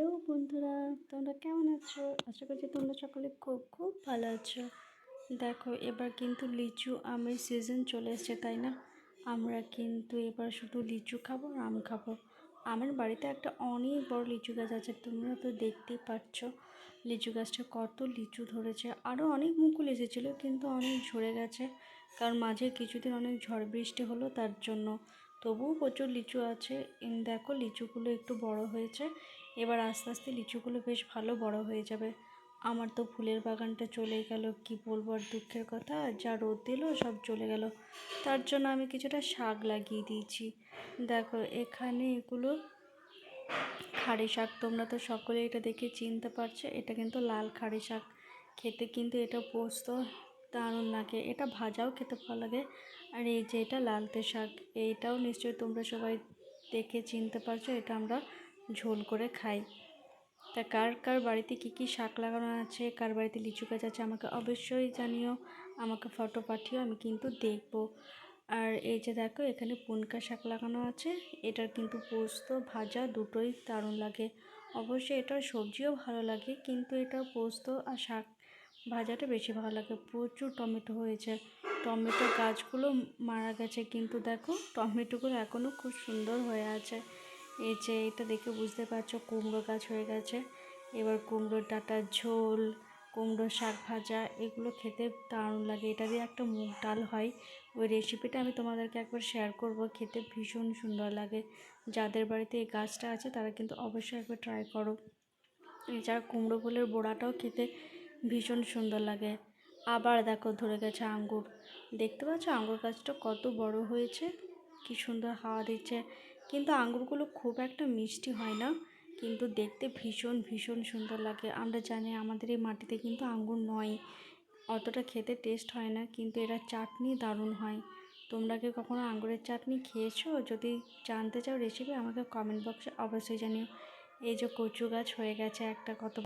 Hello বন্ধুরা, তোমরা কেমন আছো? আশা করছি তোমরা সকলে খুব খুব ভালো আছো। দেখো, এবার কিন্তু লিচু আমের সিজন চলে এসছে, তাই না? আমরা কিন্তু এবার শুধু লিচু খাব আর আম খাব। আমার বাড়িতে একটা অনেক বড় লিচু গাছ আছে, তোমরা তো দেখতেই পাচ্ছ লিচু গাছটা কত লিচু ধরেছে। আরও অনেক মুকুল এসেছিল, কিন্তু অনেক ঝরে গেছে। কারণ মাঝে কিছুদিন অনেক ঝড় বৃষ্টি হলো, তার জন্য তবুও প্রচুর লিচু আছে। দেখো, লিচুগুলো একটু বড় হয়েছে। এবার আস্তে আস্তে লিচুগুলো বেশ ভালো বড় হয়ে যাবে। আমার তো ফুলের বাগানটা চলে গেল, কি বলব আর দুঃখের কথা, যা রোদ দিল সব চলে গেল। তার জন্য আমি কিছুটা শাক লাগিয়ে দিয়েছি। দেখো, এখানে এগুলো খাড়ি শাক, তোমরা তো সকলে এটা দেখে চিনতে পারছ, এটা কিন্তু লাল খাড়ি শাক। খেতে কিন্তু এটা পোস্ত, দারুণ লাগে। এটা ভাজাও খেতে ভালো লাগে। আর এই যে এটা লালতে শাক, এইটাও নিশ্চয়ই তোমরা সবাই দেখে চিনতে পারছ, এটা আমরা ঝোল করে খাই। তা কার কার বাড়িতে কী কী শাক লাগানো আছে? কার বাড়িতে লিচু গাছ আছে? আমাকে অবশ্যই জানিও। আমাকে ফটো পাঠিও, আমি কিন্তু দেখব। আর এই যে দেখো, এখানে পুনকা শাক লাগানো আছে। এটার কিন্তু পোস্ত, ভাজা দুটোই দারুণ লাগে। অবশ্যই এটার সবজিও ভালো লাগে, কিন্তু এটা পোস্ত আর শাক ভাজাটা বেশি ভালো লাগে। প্রচুর টমেটো হয়েছে। টমেটো গাছগুলো মারা গেছে, কিন্তু দেখো, টমেটোগুলো এখনও খুব সুন্দর হয়ে আছে। এই যে এটা দেখে বুঝতে পারছ কুমড়ো গাছ হয়ে গেছে। এবার কুমড়োর ডাঁটার ঝোল কুমড়ো শাক ভাজা, এগুলো খেতে দারুণ লাগে। এটা দিয়ে একটা মুগ ডাল হয়। ওই রেসিপিটা আমি তোমাদেরকে একবার শেয়ার করব। খেতে ভীষণ সুন্দর লাগে। যাদের বাড়িতে এই গাছটা আছে, তারা কিন্তু অবশ্যই একবার ট্রাই করো। এছাড়া কুমড়ো ফুলের বড়াটাও খেতে ভীষণ সুন্দর লাগে। আবার দেখো ধরে গেছে আঙ্গুর। দেখতে পাচ্ছ আঙ্গুর গাছটা কত বড় হয়েছে? কি সুন্দর হাওয়া দিচ্ছে। কিন্তু আঙুরগুলো খুব একটা মিষ্টি হয় না। কিন্তু দেখতে ভীষণ ভীষণ সুন্দর লাগে। আমরা জানি আমাদের এই মাটিতে কিন্তু আঙুর নয়। অতটা খেতে টেস্ট হয় না, কিন্তু এরা চাটনি দারুণ হয়। তোমরা কি কখনো আঙুরের চাটনি খেয়েছো? যদি জানতে চাও রেসিপি আমাকে কমেন্ট বক্সে অবশ্যই জানিও। এই যে কচু গাছ হয়ে গেছে একটা কত